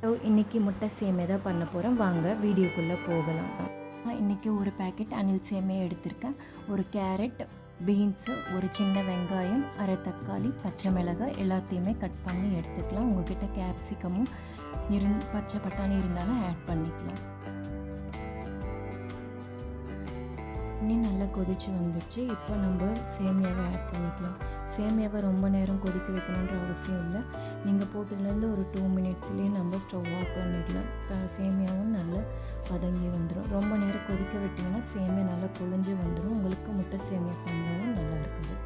So இன்றைக்கி முட்டை சேமே தான் பண்ண போகிறோம் வாங்க வீடியோக்குள்ளே போகலாம். நான் இன்றைக்கி ஒரு பேக்கெட் அணில் சேமே எடுத்திருக்கேன். ஒரு கேரட் பீன்ஸு ஒரு சின்ன வெங்காயம் அரை தக்காளி பச்சை மிளகாய் எல்லாத்தையுமே கட் பண்ணி எடுத்துக்கலாம். உங்ககிட்ட கேப்சிகமும் இருந் பச்சை பட்டாணி இருந்தாலும் ஆட் பண்ணிக்கலாம். தண்ணி நல்லா கொதிச்சு வந்துடுச்சு இப்போ நம்ம சேமியாவை ஆட் பண்ணிக்கலாம். சேமியாவை ரொம்ப நேரம் கொதிக்க வைக்கணுன்ற அவசியம் இல்லை. நீங்கள் போட்டதுலேருந்து ஒரு டூ மினிட்ஸ்லேயே நம்ம ஸ்டவ் ஆஃப் பண்ணிடலாம். சேமியாவும் நல்லா வதங்கி வந்துடும் ரொம்ப நேரம் கொதிக்க விட்டிங்கன்னா சேமியா நல்லா கொழிஞ்சு வந்துடும் உங்களுக்கு முட்டை சேமியா பண்ணவும் நல்லா இருக்குது.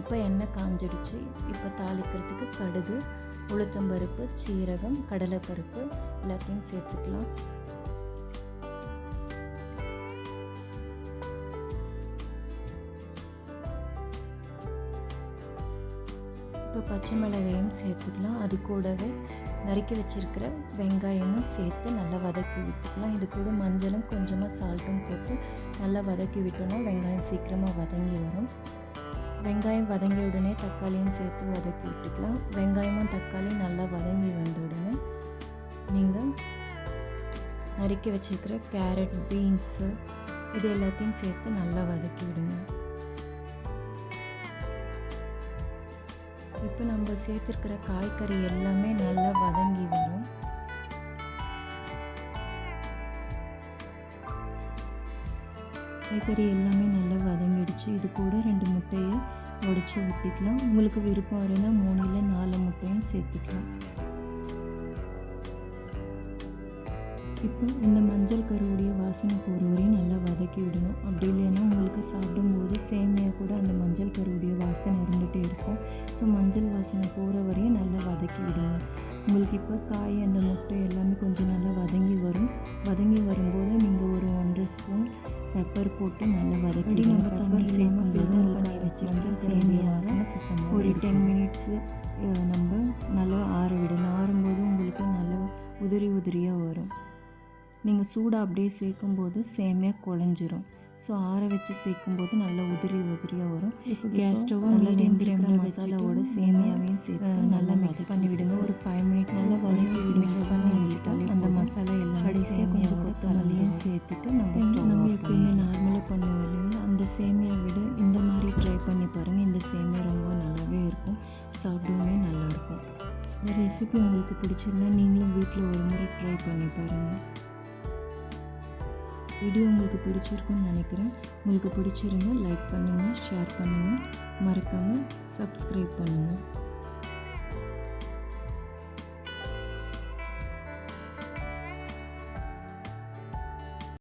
இப்போ எண்ணெய் காஞ்சிடுச்சு. இப்போ தாளிக்கிறதுக்கு கடுகு உளுத்தம்பருப்பு சீரகம் கடலைப்பருப்பு எல்லாத்தையும் சேர்த்துக்கலாம். இப்போ பச்சை மிளகையும் சேர்த்துக்கலாம். அது கூடவே நறுக்கி வச்சிருக்கிற வெங்காயமும் சேர்த்து நல்லா வதக்கி விட்டுக்கலாம். இது கூட மஞ்சளும் கொஞ்சமாக சால்ட்டும் போட்டு நல்லா வதக்கி விட்டோம்னா வெங்காயம் சீக்கிரமாக வதங்கி வரும். வெங்காயம் வதங்கிய உடனே தக்காளியும் சேர்த்து வதக்கி விட்டுக்கலாம். வெங்காயமும் தக்காளியும் நல்லா வதங்கி வந்த உடனே நீங்கள் நறுக்கி வச்சிருக்கிற கேரட் பீன்ஸு இது எல்லாத்தையும் சேர்த்து நல்லா வதக்கி விடுங்க. இப்போ நம்ம சேர்த்துருக்கிற காய்கறி எல்லாமே நல்லா வதங்கி வரும். காய்கறி எல்லாமே நல்லா வதங்கிடுச்சு. இது கூட ரெண்டு முட்டையை உடச்சி ஊற்றிக்கலாம் உங்களுக்கு விருப்பம் இருந்தால் மூணு இல்லை நாலு முட்டையும் சேர்த்துக்கலாம். இப்போ இந்த மஞ்சள் கருவுடைய வாசனை போகிற வரையும் நல்லா வதக்கி விடணும். அப்படி இல்லைன்னா உங்களுக்கு சாப்பிடும்போது சேமியா கூட அந்த மஞ்சள் கருவுடைய வாசனை இருந்துகிட்டே இருக்கும். ஸோ மஞ்சள் வாசனை போகிற வரையும் நல்லா வதக்கி விடுங்க. உங்களுக்கு இப்போ காய் அந்த முட்டை எல்லாமே கொஞ்சம் நல்லா வதங்கி வரும். வதங்கி வரும்போது நீங்கள் ஒரு ஒன்றரை ஸ்பூன் பெப்பர் போட்டு நல்லா வதக்கி நம்ம பெப்பர் சேர்க்கும் போது பண்ணி வச்சு சேமியா வாசனை சுத்தமாக ஒரு டென் மினிட்ஸு நம்ம நல்லா ஆற விடணும். ஆறும்போது உங்களுக்கு நல்லா உதிரி உதிரியாக வரும். நீங்கள் சூடாக அப்படியே சேர்க்கும்போது சேமியா குழஞ்சிரும். ஸோ ஆற வச்சு சேர்க்கும்போது நல்லா உதிரி உதிரியாக வரும். இப்போ கேஸ் ஸ்டவ் நல்லா வெந்திருக்கிற மசாலாவோட சேமியாவையும் சேர்த்து நல்லா மிக்ஸ் பண்ணி விடுங்க. ஒரு ஃபைவ் மினிட்ஸ் நல்லா வதக்கி மிக்ஸ் பண்ணி விட்டுட்டாலே அந்த மசாலா எல்லாம் கடைசியாக கொஞ்சம் கொத்தமல்லியும் சேர்த்துட்டு நம்ம ஸ்டவ் நம்ம எப்பயுமே நார்மலாக பண்ணுவோம் இல்லைங்களா? அந்த சேமியா விட இந்த மாதிரி ட்ரை பண்ணி பாருங்கள் இந்த சேமியா ரொம்ப நல்லாவே இருக்கும். சாப்பிடவுமே நல்லாயிருக்கும் இந்த ரெசிபி உங்களுக்கு பிடிச்சிருந்தா நீங்களும் வீட்டில் ஒரு முறை ட்ரை பண்ணி பாருங்கள் வீடியோ உங்களுக்கு பிடிச்சிருக்குன்னு நினைக்கிறேன். உங்களுக்கு பிடிச்சிருங்க லைக் பண்ணுங்கள் ஷேர் பண்ணுங்கள் மறக்காமல் சப்ஸ்கிரைப் பண்ணுங்கள்